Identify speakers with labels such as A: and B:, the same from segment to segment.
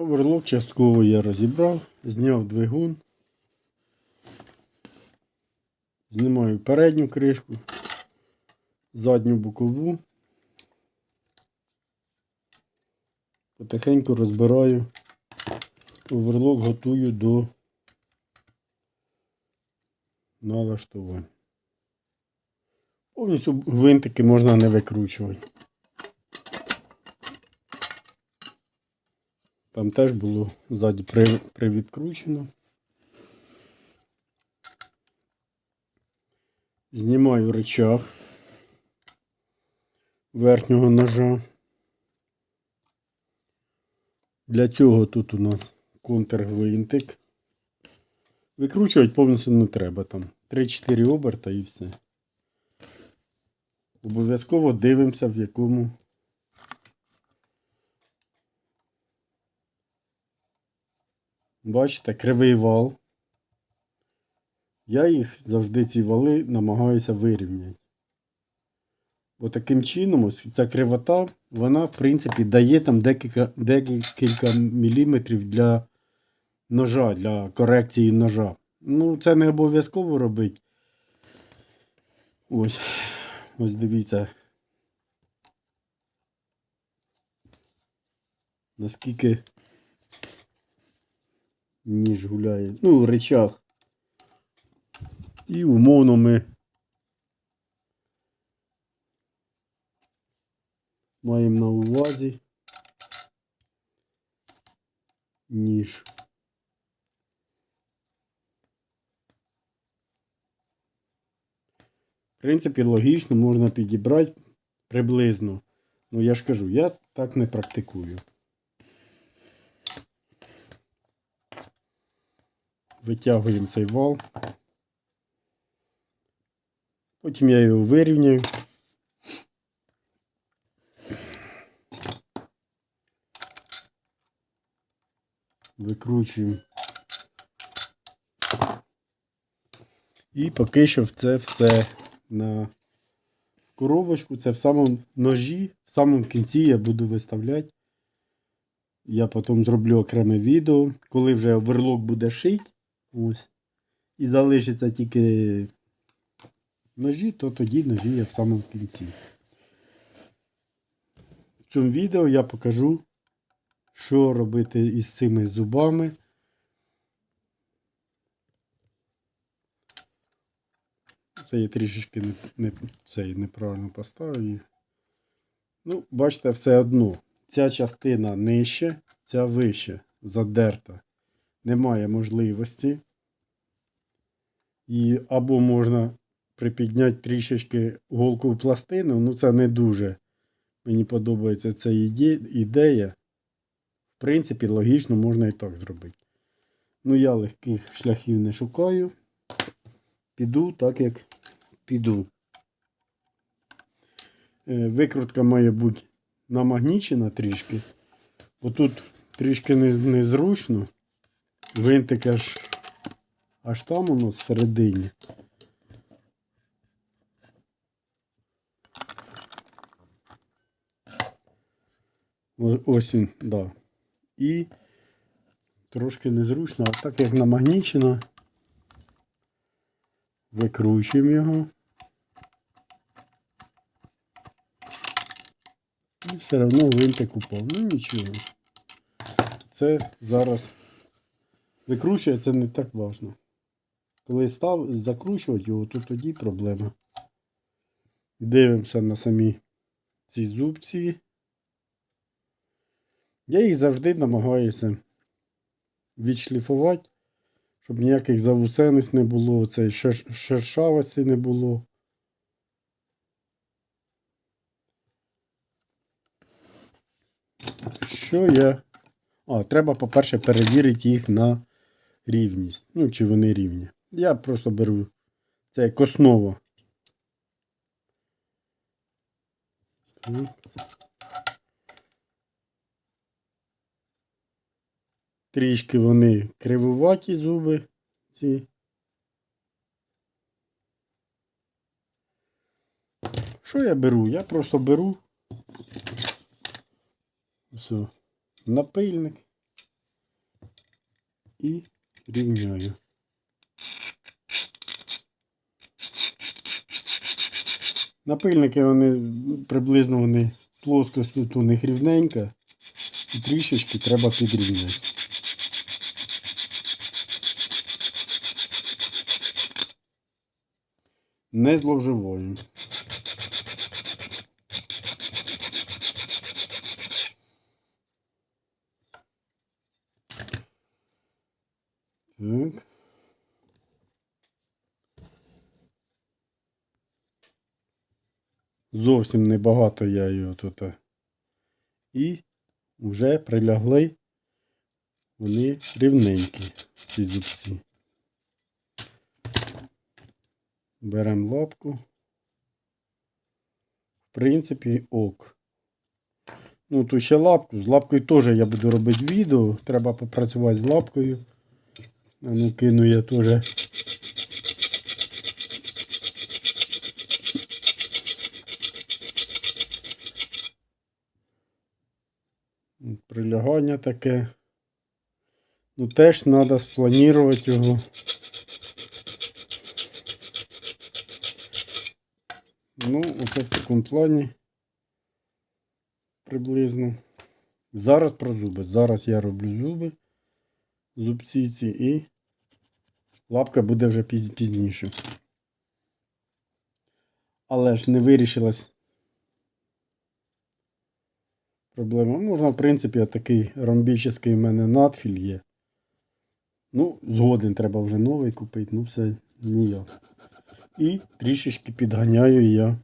A: Оверлок частково я розібрав, зняв двигун. Знімаю передню кришку, задню бокову. Потихеньку розбираю. Оверлок готую до налаштувань. Повністю гвинтики можна не викручувати. Там теж було ззаді привідкручено. Знімаю рычаг верхнього ножа. Для цього тут у нас контргвинтик. Викручувати повністю не треба там. 3-4 оберта і все. Обов'язково дивимося, в якому Бачите, кривий вал. Я їх завжди ці вали намагаюся вирівняти. Бо таким чином, ось ця кривота, вона, в принципі, дає там декілька, декілька міліметрів для ножа, для корекції ножа. Ну, це не обов'язково робити. Ось. Ось дивіться. Наскільки ніж гуляє. Ну, речах. І умовно ми маємо на увазі ніж. В принципі, логічно можна підібрати приблизно. Ну, я ж кажу, я так не практикую. Витягуємо цей вал. Потім я його вирівняю. Викручуємо. І поки що це все на коробочку. Це в самому ножі, в самому кінці я буду виставляти. Я потім зроблю окреме відео, коли вже оверлок буде шить. Ось. І залишиться тільки ножі, то тоді ножі я в самому кінці. В цьому відео я покажу, що робити із цими зубами. Це я трішечки не, не, цей неправильно поставив. Ну, бачите, все одно. Ця частина нижче, ця вище, задерта. Немає можливості. І або можна припідняти трішечки голку в пластину, ну це не дуже. Мені подобається ця ідея. В принципі, логічно можна і так зробити. Ну, я легких шляхів не шукаю. Піду так, як піду. Е, Викрутка має бути намагнічена трішки. Бо тут трішки не- незручно. Винтик аж, аж там воно всередині. О- Ось він, да. І трошки незручно, а так як намагнічено, викручуємо його. І все одно винтик упав. Ну нічого. Це зараз викручує, це не так важно. Коли став закручувати його, то тоді проблема. Дивимося на самі ці зубці. Я їх завжди намагаюся відшліфувати, щоб ніяких завусениць не було, цієї шершавості не було. Що я. А, треба, по-перше, перевірити їх на рівність. Ну, чи вони рівні. Я просто беру це як основа. Трішки вони кривуваті зуби ці. Що я беру? Я просто беру. Все. Напильник. і рівняю. Напильники вони приблизно вони плоскость тут у них рівненька. І трішечки треба підрівняти. Не зловживаємо. Так. Зовсім небагато я його тут. е, І вже прилягли вони рівненькі, ці зубці. Беремо лапку. В принципі, ок. Ну, тут ще лапку. З лапкою теж я буду робити відео. Треба попрацювати з лапкою. А ну кину я теж. Прилягання таке. Ну теж треба спланувати його. Ну, оце в такому плані. Приблизно. Зараз про зуби. Зараз я роблю зуби. Зубці ці і лапка буде вже піз- пізніше. Але ж не вирішилась проблема. Можна, в принципі, такий ромбічний в мене надфіль є. Ну, згоден, треба вже новий купити, ну все ніяк. І трішечки підганяю я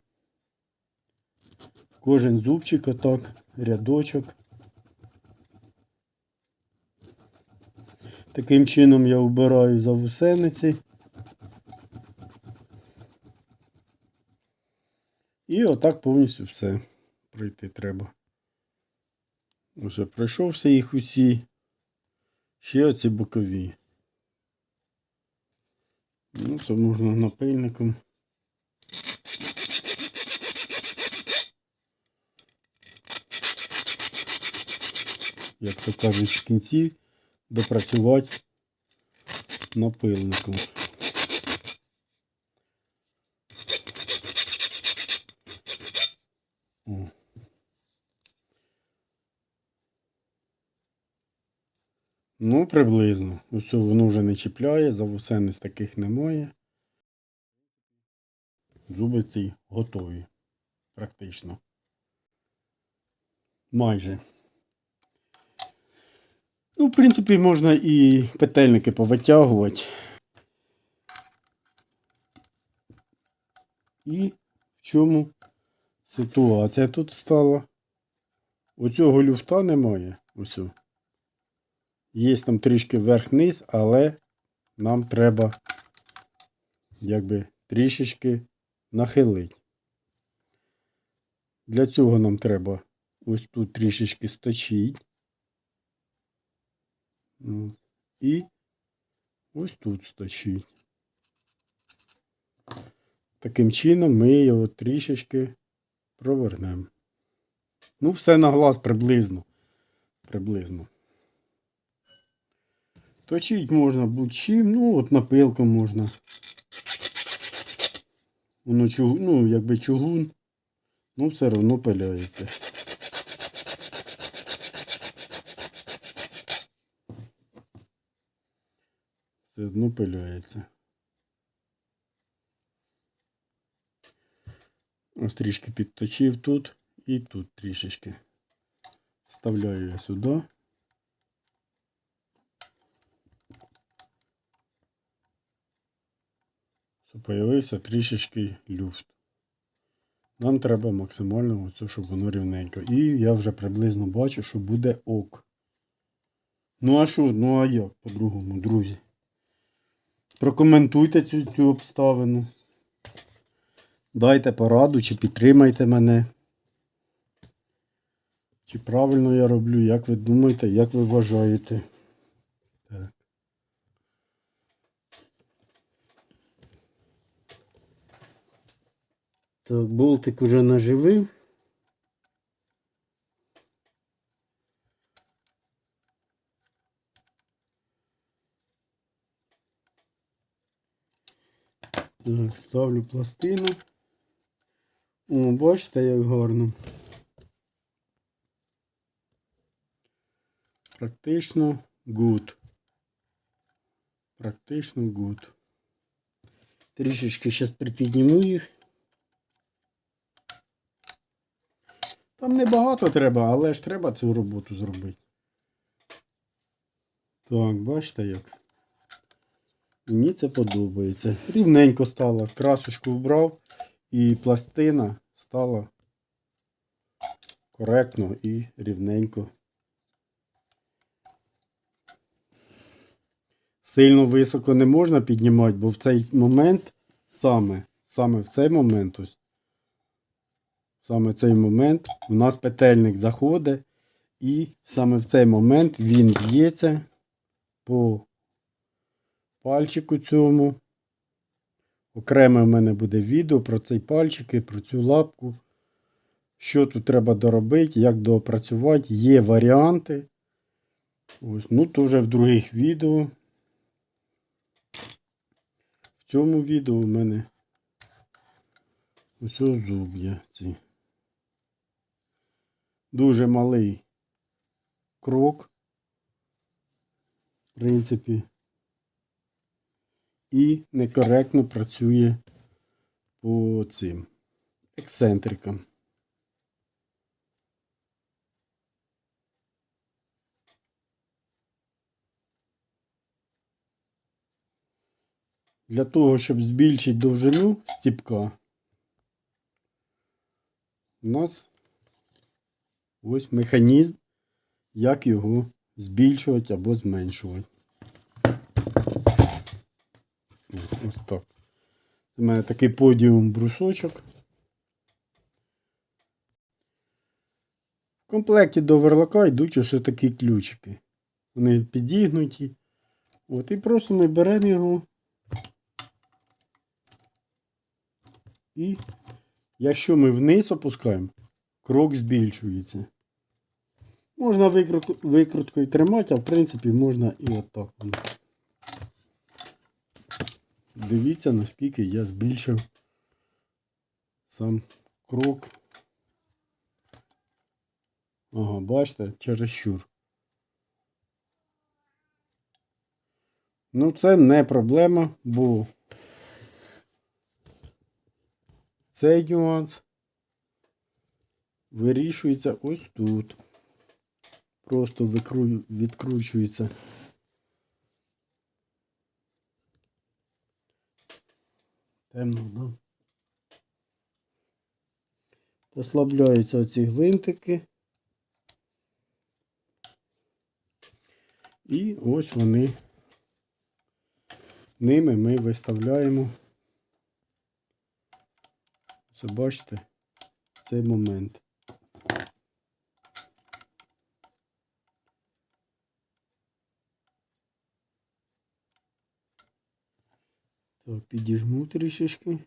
A: кожен зубчик отак, рядочок. Таким чином я вбираю за вусениці. І отак повністю все пройти треба. Ось пройшовся їх усі. Ще оці бокові. Ну, то можна напильником. Як то кажуть, в кінці допрацювати напильником. О. Ну, приблизно. Ось воно вже не чіпляє, завусенець таких немає. Зуби ці готові. Практично. Майже. Ну, в принципі, можна і петельники повитягувати. І в чому ситуація тут стала? Оцього люфта немає. Ось. Є там трішки вверх-низ, але нам треба якби трішечки нахилити. Для цього нам треба ось тут трішечки сточити. І ось тут сточити. Таким чином ми його трішечки провернемо. Ну, все на глаз приблизно. Приблизно. Точить можна будь-чим, ну от напилку можна. Воно чугун, ну, якби чугун, ну все одно пиляється. Все одно пиляється. Ось трішки підточив тут і тут трішечки. Вставляю я сюди. Щоб появився трішечки люфт. Нам треба максимально оце, щоб воно рівненько. І я вже приблизно бачу, що буде ок. Ну а що? Ну а як по-другому, друзі? Прокоментуйте цю, цю обставину. Дайте пораду, чи підтримайте мене. Чи правильно я роблю, як ви думаєте, як ви вважаєте. Так. Так, болтик уже наживив. Так, ставлю пластину. О, бачите, як гарно. Практично good. Практично good. Трішечки зараз припідніму їх. Там небагато треба, але ж треба цю роботу зробити. Так, бачите як. Мені це подобається. Рівненько стало. Красочку вбрав і пластина стала коректно і рівненько. Сильно високо не можна піднімати, бо в цей момент саме, саме в цей момент ось, саме в цей момент у нас петельник заходить, і саме в цей момент він б'ється по пальчику цьому. Окреме в мене буде відео про цей пальчик і про цю лапку. Що тут треба доробити, як доопрацювати. Є варіанти. Ось, ну, то вже в других відео. В цьому відео у мене ось зуб'я ці. Дуже малий крок. В принципі і некоректно працює по цим ексцентрикам. Для того, щоб збільшити довжину стіпка, у нас ось механізм, як його збільшувати або зменшувати. Ось так. У мене такий подіум брусочок. В комплекті до верлака йдуть ось такі ключики. Вони підігнуті. От, і просто ми беремо його. І якщо ми вниз опускаємо, крок збільшується. Можна викруткою тримати, а в принципі можна і отак. Дивіться, наскільки я збільшив сам крок. Ага, бачите, через щур. Ну, це не проблема, бо цей нюанс вирішується ось тут. Просто відкручується. Темно, да? Послабляються оці гвинтики. І ось вони. Ними ми виставляємо. Це бачите цей момент. Так, підіжму трішечки.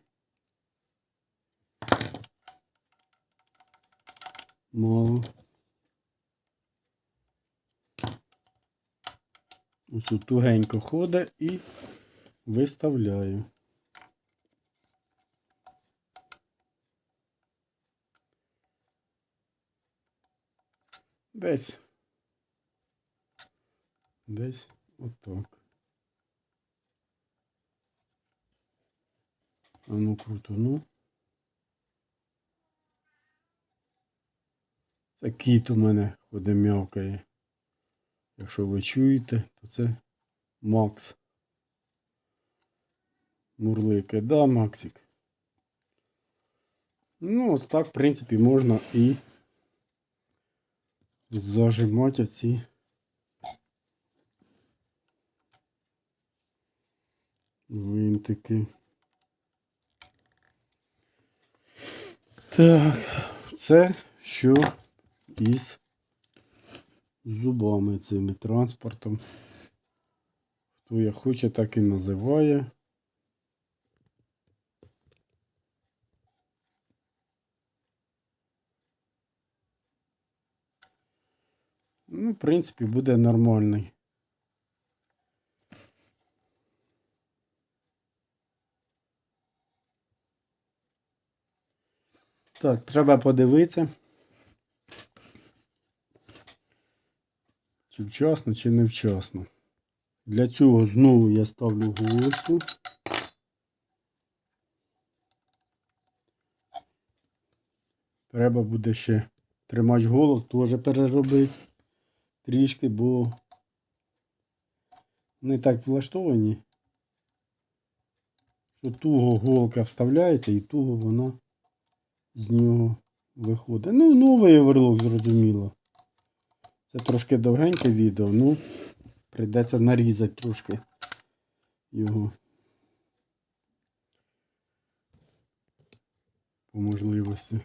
A: Мало. Ось тут тугенько ходить і виставляю. Десь. Десь отак. А ну крутону. Це кіт у мене ходить м'явкає. Якщо ви чуєте, то це Макс. Мурлики, да, Максик. Ну, ось так, в принципі, можна і зажимати оці винтики. Так, це що із зубами цими транспортом. Хто як хоче, так і називає. Ну, в принципі, буде нормальний. Так, треба подивитися. Чи вчасно, чи не вчасно. Для цього знову я ставлю голосу. Треба буде ще тримач голок теж переробити трішки, бо не так влаштовані, що туго голка вставляється і туго вона з нього виходить. Ну, новий оверлок, зрозуміло. Це трошки довгеньке відео, ну прийдеться нарізати трошки його. По можливості.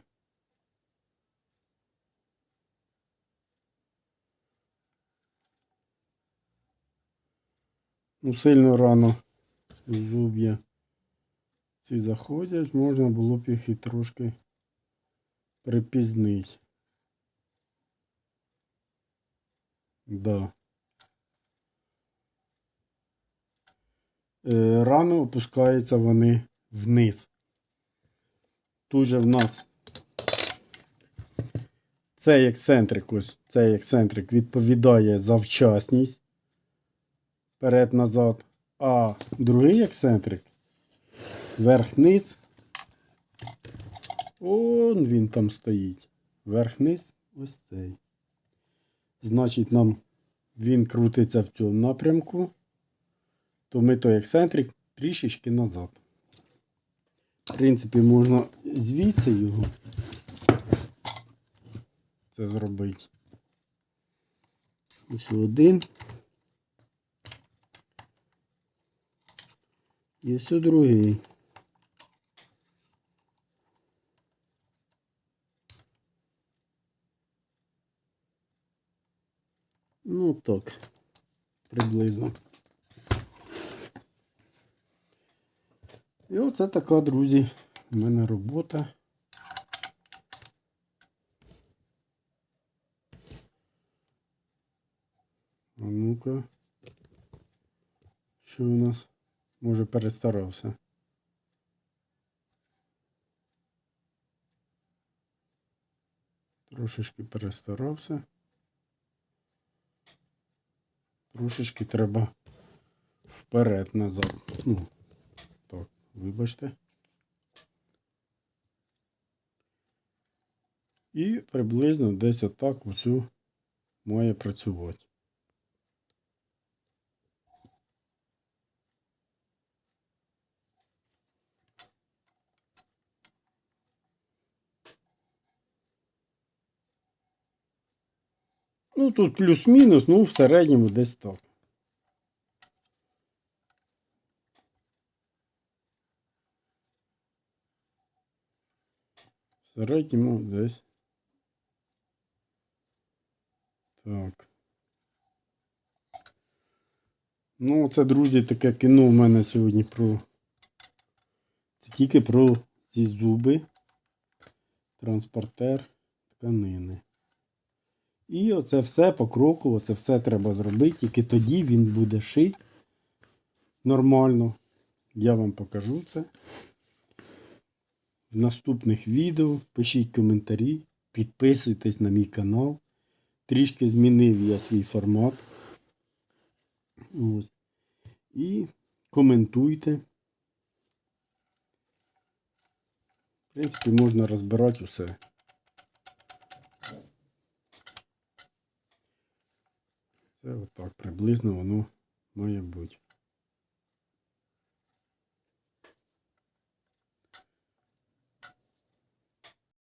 A: Ну, сильно рано зуб'я ці заходять, можна було б їх і трошки припізнити. Да. Е, рано опускаються вони вниз. Тут же в нас цей ексцентрик, ось цей ексцентрик відповідає за вчасність вперед-назад, а другий ексцентрик верх-низ. Он він там стоїть. Верх-низ ось цей. Значить, нам він крутиться в цьому напрямку, то ми той ексцентрик трішечки назад. В принципі, можна звідси його це зробити. Ось один. І ось другий. Так, приблизно. І оце така, друзі, у мене робота. А ну-ка. Що у нас? Може перестарався. Трошечки перестарався. Трошечки треба вперед назад. Ну, так, вибачте. І приблизно десь отак усю має працювати. Ну, тут плюс-мінус, ну, в середньому десь так. В середньому десь. Так. Ну, це, друзі, таке кіно в мене сьогодні про. Це тільки про ці зуби, транспортер, тканини. І оце все покроково, це все треба зробити, тільки тоді він буде шити нормально. Я вам покажу це. В наступних відео пишіть коментарі, підписуйтесь на мій канал. Трішки змінив я свій формат. Ось. І коментуйте. В принципі, можна розбирати усе. Це отак приблизно воно має бути.